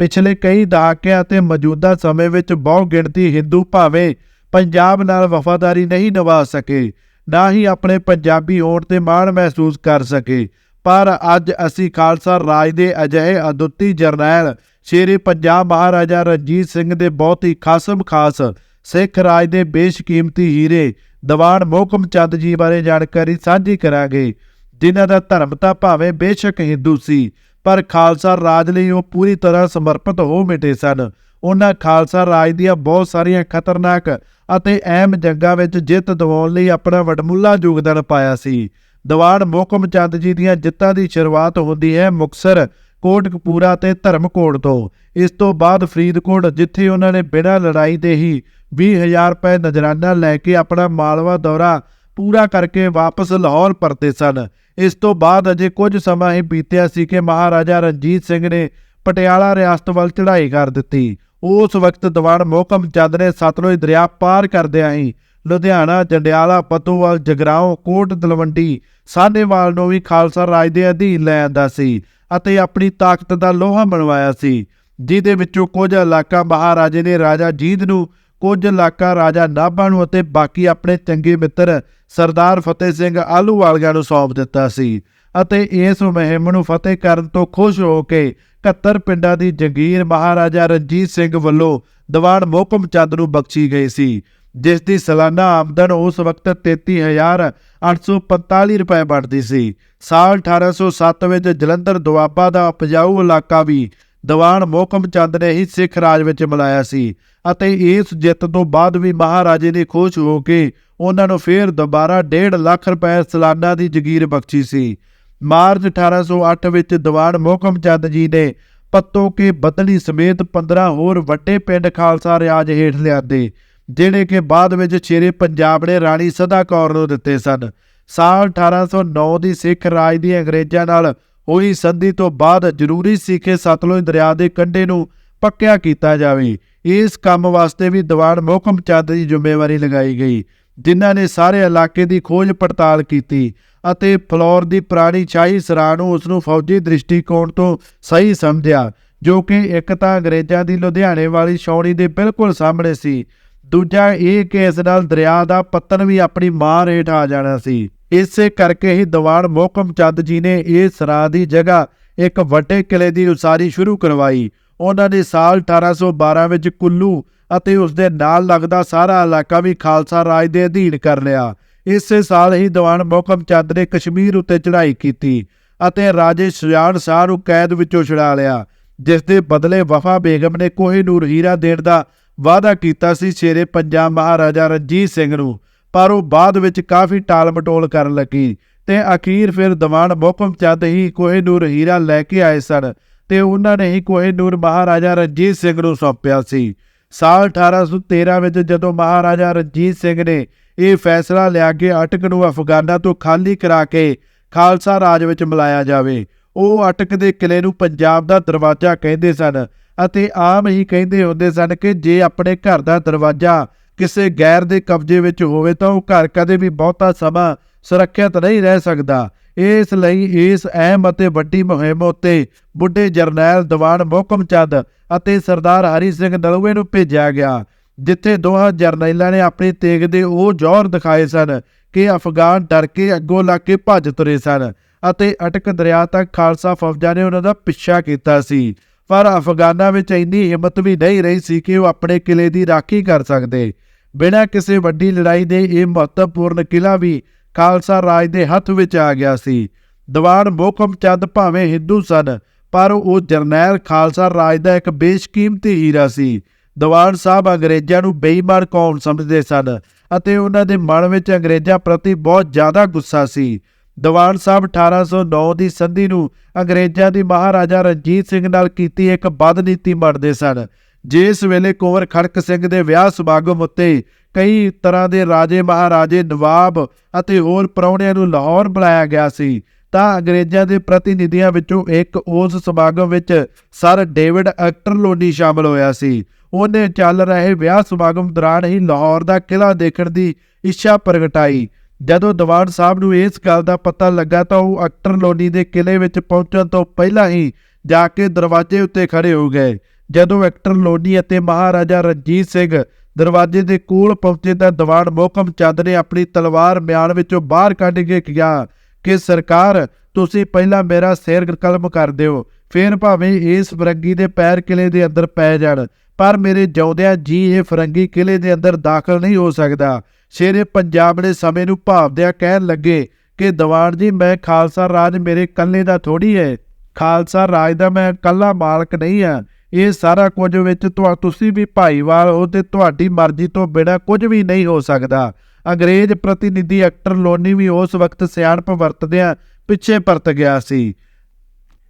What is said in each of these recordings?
ਪਿਛਲੇ ਕਈ ਦਹਾਕਿਆਂ ਅਤੇ ਮੌਜੂਦਾ ਸਮੇਂ ਵਿੱਚ ਬਹੁ ਗਿਣਤੀ ਹਿੰਦੂ ਭਾਵੇਂ ਪੰਜਾਬ ਨਾਲ ਵਫਾਦਾਰੀ ਨਹੀਂ ਨਿਭਾ ਸਕੇ, ਨਾ ਹੀ ਆਪਣੇ ਪੰਜਾਬੀ ਹੋਣ ਤੇ ਮਾਣ ਮਹਿਸੂਸ ਕਰ ਸਕੇ, ਪਰ ਅੱਜ ਅਸੀਂ ਖਾਲਸਾ ਰਾਜ ਦੇ ਅਜਿਹੇ ਅਦੁੱਤੀ ਜਰਨੈਲ ਸ਼ੇਰੇ ਪੰਜਾਬ ਮਹਾਰਾਜਾ ਰਣਜੀਤ ਸਿੰਘ ਦੇ ਬਹੁਤ ਹੀ ਖਾਸਮ ਖਾਸ ਸਿੱਖ ਰਾਜ ਦੇ ਬੇਸ਼ਕੀਮਤੀ ਹੀਰੇ ਦੀਵਾਨ ਮੋਹਕਮ ਚੰਦ ਜੀ ਬਾਰੇ ਜਾਣਕਾਰੀ ਸਾਂਝੀ ਕਰਾਂਗੇ, ਜਿਨ੍ਹਾਂ ਦਾ ਧਰਮ ਤਾਂ ਭਾਵੇਂ ਬੇਸ਼ੱਕ ਹਿੰਦੂ ਸੀ ਪਰ ਖਾਲਸਾ ਰਾਜ ਲਈ ਉਹ ਪੂਰੀ ਤਰ੍ਹਾਂ ਸਮਰਪਿਤ ਹੋ ਮਿਟੇ ਸਨ। ਉਹਨਾਂ ਖਾਲਸਾ ਰਾਜ ਦੀਆਂ ਬਹੁਤ ਸਾਰੀਆਂ ਖਤਰਨਾਕ ਅਤੇ ਅਹਿਮ ਜੰਗਾਂ ਵਿੱਚ ਜਿੱਤ ਦਿਵਾਉਣ ਲਈ ਆਪਣਾ ਵਡਮੁੱਲਾ ਯੋਗਦਾਨ ਪਾਇਆ ਸੀ। ਦੀਵਾਨ ਮੋਹਕਮ ਚੰਦ ਜੀ ਦੀਆਂ ਜਿੱਤਾਂ ਦੀ ਸ਼ੁਰੂਆਤ ਹੁੰਦੀ ਹੈ ਮੁਕਸਰ ਕੋਟਕਪੂਰਾ ਤੇ ਧਰਮਕੋਟ ਤੋਂ। ਇਸ ਤੋਂ ਬਾਅਦ ਫਰੀਦਕੋਟ, ਜਿੱਥੇ ਉਹਨਾਂ ਨੇ ਬਿਨਾਂ ਲੜਾਈ ਦੇ ਹੀ 20000 ਰੁਪਏ ਨਜਰਾਨਾ ਲੈ ਕੇ ਆਪਣਾ ਮਾਲਵਾ ਦੌਰਾ ਪੂਰਾ ਕਰਕੇ ਵਾਪਸ ਲਾਹੌਰ ਪਰਤੇ ਸਨ। ਇਸ ਤੋਂ ਬਾਅਦ ਅਜੇ ਕੁਝ ਸਮਾਂ ਹੀ ਬੀਤਿਆ ਸੀ ਕਿ ਮਹਾਰਾਜਾ ਰਣਜੀਤ ਸਿੰਘ ਨੇ ਪਟਿਆਲਾ ਰਿਆਸਤ ਵੱਲ ਚੜ੍ਹਾਈ ਕਰ ਦਿੱਤੀ। ਉਸ ਵਕਤ ਦੀਵਾਨ ਮੋਹਕਮ ਚੰਦ ਨੇ ਸਤਲੁਜ ਦਰਿਆ ਪਾਰ ਕਰਦਿਆਂ ਹੀ ਲੁਧਿਆਣਾ, ਜੰਡਿਆਲਾ, ਪਤੋਵਾਲ ਜਗਰਾਓ ਕੋਟ ਦਲਵੰਡੀ ਸਾਹਨੇਵਾਲ ਨੂੰ ਵੀ ਖਾਲਸਾ ਰਾਜ ਦੇ ਅਧੀਨ ਲੈ ਆਂਦਾ ਸੀ ਅਤੇ ਆਪਣੀ ਤਾਕਤ ਦਾ ਲੋਹਾ ਬਣਵਾਇਆ ਸੀ, ਜਿਹਦੇ ਵਿੱਚੋਂ ਕੁਝ ਇਲਾਕਾ ਮਹਾਰਾਜੇ ਨੇ ਰਾਜਾ ਜੀਤ ਨੂੰ ਕੁਝ ਇਲਾਕਾ ਰਾਜਾ ਨਾਭਾ ਨੂੰ ਅਤੇ ਬਾਕੀ ਆਪਣੇ ਚੰਗੇ ਮਿੱਤਰ ਸਰਦਾਰ ਫਤਿਹ ਸਿੰਘ ਆਲੂਵਾਲੀਆ ਨੂੰ ਸੌਂਪ ਦਿੱਤਾ ਸੀ ਅਤੇ ਇਸ ਮੁਹਿੰਮ ਨੂੰ ਫਤਿਹ ਕਰਨ ਤੋਂ ਖੁਸ਼ ਹੋ ਕੇ 71 ਪਿੰਡਾਂ ਦੀ ਜਗੀਰ ਮਹਾਰਾਜਾ ਰਣਜੀਤ ਸਿੰਘ ਵੱਲੋਂ ਦੀਵਾਨ ਮੋਹਕਮ ਚੰਦ ਨੂੰ ਬਖਸ਼ੀ ਗਈ ਸੀ, ਜਿਸ ਦੀ ਸਾਲਾਨਾ ਆਮਦਨ ਉਸ ਵਕਤ 33845 ਰੁਪਏ ਬਣਦੀ ਸੀ। ਸਾਲ 1807 ਵਿੱਚ ਜਲੰਧਰ ਦੁਆਬਾ ਦਾ ਉਪਜਾਊ ਇਲਾਕਾ ਵੀ ਦੀਵਾਨ ਮੋਹਕਮ ਚੰਦ ਨੇ ਹੀ ਸਿੱਖ ਰਾਜ ਵਿੱਚ ਮਿਲਾਇਆ ਸੀ ਅਤੇ ਇਸ ਜਿੱਤ ਤੋਂ ਬਾਅਦ ਵੀ ਮਹਾਰਾਜੇ ਨੇ ਖੁਸ਼ ਹੋ ਕੇ ਉਹਨਾਂ ਨੂੰ ਫੇਰ ਦੁਬਾਰਾ 1.5 ਲੱਖ ਰੁਪਏ ਸਾਲਾਨਾ ਦੀ ਜਗੀਰ ਬਖਸ਼ੀ ਸੀ। ਮਾਰਚ 1808 ਵਿੱਚ ਦੀਵਾਨ ਮੋਹਕਮ ਚੰਦ ਜੀ ਨੇ ਪੱਤੋ ਕੇ ਬਦਲੀ ਸਮੇਤ 15 ਹੋਰ ਵੱਡੇ ਪਿੰਡ ਖਾਲਸਾ ਰਿਆਜ ਹੇਠ ਲਿਆਂਦੇ, ਜਿਹੜੇ ਕਿ ਬਾਅਦ ਵਿੱਚ ਸ਼ੇਰੇ ਪੰਜਾਬ ਨੇ ਰਾਣੀ ਸਦਾ ਕੌਰ ਨੂੰ ਦਿੱਤੇ ਸਨ। ਸਾਲ 1809 ਦੀ ਸਿੱਖ ਰਾਜ ਦੀ ਅੰਗਰੇਜ਼ਾਂ ਨਾਲ ਉਹੀ ਸੰਧੀ ਤੋਂ ਬਾਅਦ ਜ਼ਰੂਰੀ ਸੀ ਕਿ ਸਤਲੁਜ ਦਰਿਆ ਦੇ ਕੰਢੇ ਨੂੰ ਪੱਕਿਆ ਕੀਤਾ ਜਾਵੇ। ਇਸ ਕੰਮ ਵਾਸਤੇ ਵੀ ਦੀਵਾਨ ਮੋਹਕਮ ਚੰਦ ਦੀ ਜ਼ਿੰਮੇਵਾਰੀ ਲਗਾਈ ਗਈ, ਜਿਨ੍ਹਾਂ ਨੇ ਸਾਰੇ ਇਲਾਕੇ ਦੀ ਖੋਜ ਪੜਤਾਲ ਕੀਤੀ ਅਤੇ ਫਲੋਰ ਦੀ ਪੁਰਾਣੀ ਸ਼ਾਹੀ ਸਰਾਂ ਨੂੰ ਉਸ ਨੂੰ ਫੌਜੀ ਦ੍ਰਿਸ਼ਟੀਕੋਣ ਤੋਂ ਸਹੀ ਸਮਝਿਆ, ਜੋ ਕਿ ਇੱਕ ਤਾਂ ਅੰਗਰੇਜ਼ਾਂ ਦੀ ਲੁਧਿਆਣੇ ਵਾਲੀ ਛਾਉਣੀ ਦੇ ਬਿਲਕੁਲ ਸਾਹਮਣੇ ਸੀ, ਦੂਜਾ ਇਹ ਕਿ ਇਸ ਨਾਲ ਦਰਿਆ ਦਾ ਪੱਤਨ ਵੀ ਆਪਣੀ ਮਾਰ ਹੇਠ ਆ ਜਾਣਾ ਸੀ। ਇਸੇ ਕਰਕੇ ਹੀ ਦੀਵਾਨ ਮੋਹਕਮ ਚੰਦ ਜੀ ਨੇ ਇਹ ਸਰਾਂ ਦੀ ਜਗ੍ਹਾ ਇੱਕ ਵੱਡੇ ਕਿਲੇ ਦੀ ਉਸਾਰੀ ਸ਼ੁਰੂ ਕਰਵਾਈ। ਉਹਨਾਂ ਨੇ ਸਾਲ 1812 ਵਿੱਚ ਕੁੱਲੂ ਅਤੇ ਉਸ ਦੇ ਨਾਲ ਲੱਗਦਾ ਸਾਰਾ ਇਲਾਕਾ ਵੀ ਖਾਲਸਾ ਰਾਜ ਦੇ ਅਧੀਨ ਕਰ ਲਿਆ। ਇਸੇ ਸਾਲ ਹੀ ਦੀਵਾਨ ਮੋਹਕਮ ਚੰਦ ਨੇ ਕਸ਼ਮੀਰ ਉੱਤੇ ਚੜ੍ਹਾਈ ਕੀਤੀ ਅਤੇ ਰਾਜੇ ਸੁਜਾਨ ਸ਼ਾਹ ਨੂੰ ਕੈਦ ਵਿੱਚੋਂ ਛੁਡਾ ਲਿਆ, ਜਿਸ ਦੇ ਬਦਲੇ ਵਫਾ ਬੇਗਮ ਨੇ ਕੋਹੇ ਕੋਹਿਨੂਰ ਹੀਰਾ ਦੇਣ ਦਾ ਵਾਅਦਾ ਕੀਤਾ ਸੀ ਸ਼ੇਰੇ ਪੰਜਾਬ ਮਹਾਰਾਜਾ ਰਣਜੀਤ ਸਿੰਘ ਨੂੰ। ਪਰ ਉਹ ਬਾਅਦ ਵਿੱਚ ਕਾਫੀ ਟਾਲ-ਮਟੋਲ ਕਰਨ ਲੱਗੀ ਤੇ ਅਖੀਰ ਫਿਰ ਦੀਵਾਨ ਮੋਹਕਮ ਚੰਦ ਹੀ ਕੋਹਿਨੂਰ ਹੀਰਾ ਲੈ ਕੇ ਆਏ ਸਨ ਤੇ ਉਹਨਾਂ ਨੇ ਹੀ ਕੋਹਿਨੂਰ ਮਹਾਰਾਜਾ ਰਣਜੀਤ ਸਿੰਘ ਨੂੰ ਸੌਂਪਿਆ ਸੀ। ਸਾਲ 1813 ਵਿੱਚ ਜਦੋਂ ਮਹਾਰਾਜਾ ਰਣਜੀਤ ਸਿੰਘ ਨੇ ਇਹ ਫੈਸਲਾ ਲਿਆ ਕਿ ਅਟਕ ਨੂੰ ਅਫਗਾਨਾ ਤੋਂ ਖਾਲੀ ਕਰਾ ਕੇ ਖਾਲਸਾ ਰਾਜ ਵਿੱਚ ਮਿਲਾਇਆ ਜਾਵੇ, ਉਹ ਅਟਕ ਦੇ ਕਿਲੇ ਨੂੰ ਪੰਜਾਬ ਦਾ ਦਰਵਾਜ਼ਾ ਕਹਿੰਦੇ ਸਨ ਅਤੇ ਆਮ ਹੀ ਕਹਿੰਦੇ ਹੁੰਦੇ ਸਨ ਕਿ ਜੇ ਆਪਣੇ ਘਰ ਦਾ ਦਰਵਾਜ਼ਾ ਕਿਸੇ ਗੈਰ ਦੇ ਕਬਜ਼ੇ ਵਿੱਚ ਹੋਵੇ ਤਾਂ ਉਹ ਘਰ ਕਦੇ ਵੀ ਬਹੁਤਾ ਸਮਾਂ ਸੁਰੱਖਿਅਤ ਨਹੀਂ ਰਹਿ ਸਕਦਾ। ਇਸ ਲਈ ਇਸ ਅਹਿਮ ਅਤੇ ਵੱਡੀ ਮੁਹਿੰਮ ਉੱਤੇ ਬੁੱਢੇ ਜਰਨੈਲ ਦੀਵਾਨ ਮੋਹਕਮ ਚੰਦ ਅਤੇ ਸਰਦਾਰ ਹਰੀ ਸਿੰਘ ਨਲੂਏ ਨੂੰ ਭੇਜਿਆ ਗਿਆ, ਜਿੱਥੇ ਦੋਹਾਂ ਜਰਨੈਲਾਂ ਨੇ ਆਪਣੀ ਤੇਗ ਦੇ ਉਹ ਜ਼ੋਰ ਦਿਖਾਏ ਸਨ ਕਿ ਅਫਗਾਨ ਡਰ ਕੇ ਅੱਗੋਂ ਲੱਗ ਕੇ ਭੱਜ ਤੁਰੇ ਸਨ ਅਤੇ ਅਟਕ ਦਰਿਆ ਤੱਕ ਖਾਲਸਾ ਫੌਜਾਂ ਨੇ ਉਹਨਾਂ ਦਾ ਪਿੱਛਾ ਕੀਤਾ ਸੀ। ਪਰ ਅਫਗਾਨਾਂ ਵਿੱਚ ਇੰਨੀ ਹਿੰਮਤ ਵੀ ਨਹੀਂ ਰਹੀ ਸੀ ਕਿ ਉਹ ਆਪਣੇ ਕਿਲੇ ਦੀ ਰਾਖੀ ਕਰ ਸਕਦੇ। ਬਿਨਾਂ ਕਿਸੇ ਵੱਡੀ ਲੜਾਈ ਦੇ ਇਹ ਮਹੱਤਵਪੂਰਨ ਕਿਲਾ ਵੀ ਖਾਲਸਾ ਰਾਜ ਦੇ ਹੱਥ ਵਿੱਚ ਆ ਗਿਆ ਸੀ। ਦੀਵਾਨ ਮੋਹਕਮ ਚੰਦ ਭਾਵੇਂ ਹਿੰਦੂ ਸਨ, ਪਰ ਉਹ ਜਰਨੈਲ ਖਾਲਸਾ ਰਾਜ ਦਾ ਇੱਕ ਬੇਸ਼ਕੀਮਤੀ ਹੀਰਾ ਸੀ। ਦੀਵਾਨ ਸਾਹਿਬ ਅੰਗਰੇਜ਼ਾਂ ਨੂੰ ਬੇਈਮਾਨ ਕੌਮ ਸਮਝਦੇ ਸਨ ਅਤੇ ਉਹਨਾਂ ਦੇ ਮਨ ਵਿੱਚ ਅੰਗਰੇਜ਼ਾਂ ਪ੍ਰਤੀ ਬਹੁਤ ਜ਼ਿਆਦਾ ਗੁੱਸਾ ਸੀ। ਦੀਵਾਨ ਸਾਹਿਬ 1809 ਦੀ ਸੰਧੀ ਨੂੰ ਅੰਗਰੇਜ਼ਾਂ ਦੀ ਮਹਾਰਾਜਾ ਰਣਜੀਤ ਸਿੰਘ ਨਾਲ ਕੀਤੀ ਇੱਕ ਬਦਨੀਤੀ ਮੰਨਦੇ ਸਨ। ਜਿਸ ਵੇਲੇ ਕੁੰਵਰ ਖੜਕ ਸਿੰਘ ਦੇ ਵਿਆਹ ਸਮਾਗਮ ਉੱਤੇ ਕਈ ਤਰ੍ਹਾਂ ਦੇ ਰਾਜੇ ਮਹਾਰਾਜੇ ਨਵਾਬ ਅਤੇ ਹੋਰ ਪ੍ਰਾਹੁਣਿਆਂ ਨੂੰ ਲਾਹੌਰ ਬੁਲਾਇਆ ਗਿਆ ਸੀ, ਤਾਂ ਅੰਗਰੇਜ਼ਾਂ ਦੇ ਪ੍ਰਤੀਨਿਧੀਆਂ ਵਿੱਚੋਂ ਇੱਕ ਉਸ ਸਮਾਗਮ ਵਿੱਚ ਸਰ ਡੇਵਿਡ ਅਕਟਰਲੋਨੀ ਸ਼ਾਮਲ ਹੋਇਆ ਸੀ। ਉਹਨੇ ਚੱਲ ਰਹੇ ਵਿਆਹ ਸਮਾਗਮ ਦੌਰਾਨ ਹੀ ਲਾਹੌਰ ਦਾ ਕਿਲਾ ਦੇਖਣ ਦੀ ਇੱਛਾ ਪ੍ਰਗਟਾਈ। ਜਦੋਂ ਦੀਵਾਨ ਸਾਹਿਬ ਨੂੰ ਇਸ ਗੱਲ ਦਾ ਪਤਾ ਲੱਗਾ ਤਾਂ ਉਹ ਅਕਟਰਲੋਨੀ ਦੇ ਕਿਲੇ ਵਿੱਚ ਪਹੁੰਚਣ ਤੋਂ ਪਹਿਲਾਂ ਹੀ ਜਾ ਕੇ ਦਰਵਾਜ਼ੇ ਉੱਤੇ ਖੜੇ ਹੋ ਗਏ। ਜਦੋਂ ਐਕਟਰ ਲੋਨੀ ਅਤੇ ਮਹਾਰਾਜਾ ਰਣਜੀਤ ਸਿੰਘ ਦਰਵਾਜ਼ੇ ਦੇ ਕੋਲ ਪਹੁੰਚੇ ਤਾਂ ਦੀਵਾਨ ਮੋਹਕਮ ਚੰਦ ਨੇ ਆਪਣੀ ਤਲਵਾਰ ਮਿਆਨ ਵਿੱਚੋਂ ਬਾਹਰ ਕੱਢ ਕੇ ਕਿਹਾ ਕਿ, ਸਰਕਾਰ, ਤੁਸੀਂ ਪਹਿਲਾਂ ਮੇਰਾ ਸਿਰ ਕਲਮ ਕਰ ਦਿਓ, ਫੇਰ ਭਾਵੇਂ ਇਸ ਫਰੰਗੀ ਦੇ ਪੈਰ ਕਿਲੇ ਦੇ ਅੰਦਰ ਪੈ ਜਾਣ, ਪਰ ਮੇਰੇ ਜਿਉਂਦਿਆਂ ਜੀ ਇਹ ਫਰੰਗੀ ਕਿਲੇ ਦੇ ਅੰਦਰ ਦਾਖਲ ਨਹੀਂ ਹੋ ਸਕਦਾ। ਸ਼ੇਰੇ ਪੰਜਾਬ ਨੇ ਸਮੇਂ ਨੂੰ ਭਾਵਦਿਆਂ ਕਹਿਣ ਲੱਗੇ ਕਿ, ਦੀਵਾਨ ਜੀ, ਮੈਂ ਖਾਲਸਾ ਰਾਜ ਮੇਰੇ ਇਕੱਲੇ ਦਾ ਥੋੜੀ ਹੈ। ਖਾਲਸਾ ਰਾਜ ਦਾ ਮੈਂ ਇਕੱਲਾ ਮਾਲਕ ਨਹੀਂ ਹਾਂ। ਇਹ ਸਾਰਾ ਕੁਝ ਵਿੱਚ ਤੁਹਾ, ਤੁਸੀਂ ਵੀ ਭਾਈਵਾਲ ਹੋ ਤੇ ਤੁਹਾਡੀ ਮਰਜ਼ੀ ਤੋਂ ਬਿਨਾਂ ਕੁਝ ਵੀ ਨਹੀਂ ਹੋ ਸਕਦਾ। ਅੰਗਰੇਜ਼ ਪ੍ਰਤੀਨਿਧੀ ਐਕਟਰ ਲੋਨੀ ਵੀ ਉਸ ਵਕਤ ਸਿਆਣਪ ਵਰਤਦਿਆਂ ਪਿੱਛੇ ਪਰਤ ਗਿਆ ਸੀ।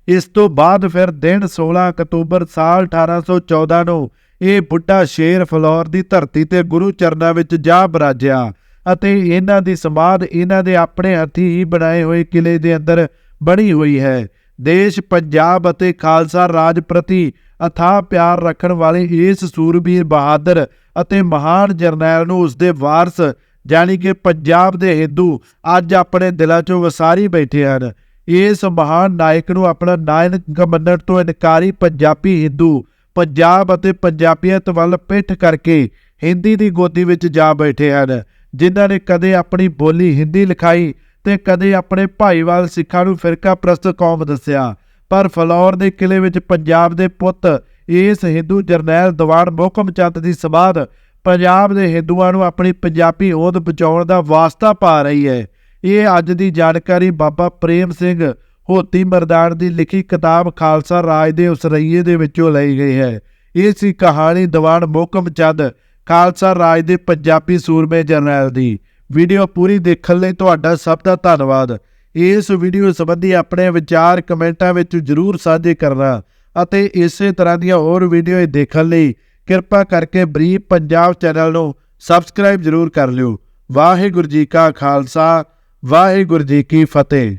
ਇਸ ਤੋਂ ਬਾਅਦ ਫਿਰ ਦਿਨ 16 ਅਕਤੂਬਰ ਸਾਲ 1814 ਨੂੰ ਇਹ ਬੁੱਢਾ ਸ਼ੇਰ ਫਲੌਰ ਦੀ ਧਰਤੀ ਤੇ ਗੁਰੂ ਚਰਨਾਂ ਵਿੱਚ ਜਾ ਬਰਾਜਿਆ ਅਤੇ ਇਹਨਾਂ ਦੀ ਸਮਾਧ ਇਹਨਾਂ ਦੇ ਆਪਣੇ ਹੱਥੀਂ ਹੀ ਬਣਾਏ ਹੋਏ ਕਿਲੇ ਦੇ ਅੰਦਰ ਬਣੀ ਹੋਈ ਹੈ। ਦੇਸ਼ ਪੰਜਾਬ ਅਤੇ ਖਾਲਸਾ ਰਾਜ ਪ੍ਰਤੀ ਅਥਾਹ ਪਿਆਰ ਰੱਖਣ ਵਾਲੇ ਇਸ ਸੂਰਬੀਰ ਬਹਾਦਰ ਅਤੇ ਮਹਾਨ ਜਰਨੈਲ ਨੂੰ ਉਸਦੇ ਵਾਰਸ, ਜਾਣੀ ਕਿ ਪੰਜਾਬ ਦੇ ਹਿੰਦੂ, ਅੱਜ ਆਪਣੇ ਦਿਲਾਂ 'ਚੋਂ ਵਸਾਰੀ ਬੈਠੇ ਹਨ। ਇਸ ਮਹਾਨ ਨਾਇਕ ਨੂੰ ਆਪਣਾ ਨਾਇਕ ਮੰਨਣ ਤੋਂ ਇਨਕਾਰੀ ਪੰਜਾਬੀ ਹਿੰਦੂ, ਪੰਜਾਬ ਅਤੇ ਪੰਜਾਬੀਅਤ ਵੱਲ ਪਿੱਠ ਕਰਕੇ ਹਿੰਦੀ ਦੀ ਗੋਦੀ ਵਿੱਚ ਜਾ ਬੈਠੇ ਹਨ, ਜਿਨ੍ਹਾਂ ਨੇ ਕਦੇ ਆਪਣੀ ਬੋਲੀ ਹਿੰਦੀ ਲਿਖਾਈ ਤੇ ਕਦੇ ਆਪਣੇ ਭਾਈਵਾਲ ਸਿੱਖਾਂ ਨੂੰ ਫਿਰਕਾ ਪ੍ਰਸਤ ਕੌਮ ਦੱਸਿਆ। ਪਰ ਫਲੌਰ ਦੇ ਕਿਲੇ ਵਿੱਚ ਪੰਜਾਬ ਦੇ ਪੁੱਤ ਇਸ ਹਿੰਦੂ ਜਰਨੈਲ ਦੀਵਾਨ ਮੋਹਕਮ ਚੰਦ ਦੀ ਸਮਾਧ ਪੰਜਾਬ ਦੇ ਹਿੰਦੂਆਂ ਨੂੰ ਆਪਣੀ ਪੰਜਾਬੀ ਹੋਂਦ ਬਚਾਉਣ ਦਾ ਵਾਸਤਾ ਪਾ ਰਹੀ ਹੈ। ਇਹ ਅੱਜ ਦੀ ਜਾਣਕਾਰੀ ਬਾਬਾ ਪ੍ਰੇਮ ਸਿੰਘ ਹੋਤੀ ਮਰਦਾਨ ਦੀ ਲਿਖੀ ਕਿਤਾਬ ਖਾਲਸਾ ਰਾਜ ਦੇ ਉਸਰਈਏ ਦੇ ਵਿੱਚੋਂ ਲਈ ਗਈ ਹੈ। ਇਹ ਸੀ ਕਹਾਣੀ ਦੀਵਾਨ ਮੋਹਕਮ ਚੰਦ, ਖਾਲਸਾ ਰਾਜ ਦੇ ਪੰਜਾਬੀ ਸੂਰਮੇ ਜਰਨੈਲ ਦੀ। ਵੀਡੀਓ ਪੂਰੀ ਦੇਖਣ ਲਈ ਤੁਹਾਡਾ ਸਭ ਦਾ ਧੰਨਵਾਦ। ਇਸ ਵੀਡੀਓ ਸੰਬੰਧੀ ਆਪਣੇ ਵਿਚਾਰ ਕਮੈਂਟਾਂ ਵਿੱਚ ਜਰੂਰ ਸਾਂਝੇ ਕਰਨਾ ਅਤੇ ਇਸੇ ਤਰ੍ਹਾਂ ਦੀਆਂ ਹੋਰ ਵੀਡੀਓ ਦੇਖਣ ਲਈ ਕਿਰਪਾ ਕਰਕੇ ਬਰੀਫ ਪੰਜਾਬ ਚੈਨਲ ਨੂੰ ਸਬਸਕ੍ਰਾਈਬ ਜਰੂਰ ਕਰ ਲਿਓ। ਵਾਹਿਗੁਰੂ ਜੀ ਕਾ ਖਾਲਸਾ, ਵਾਹਿਗੁਰੂ ਜੀ ਕੀ ਫਤਿਹ।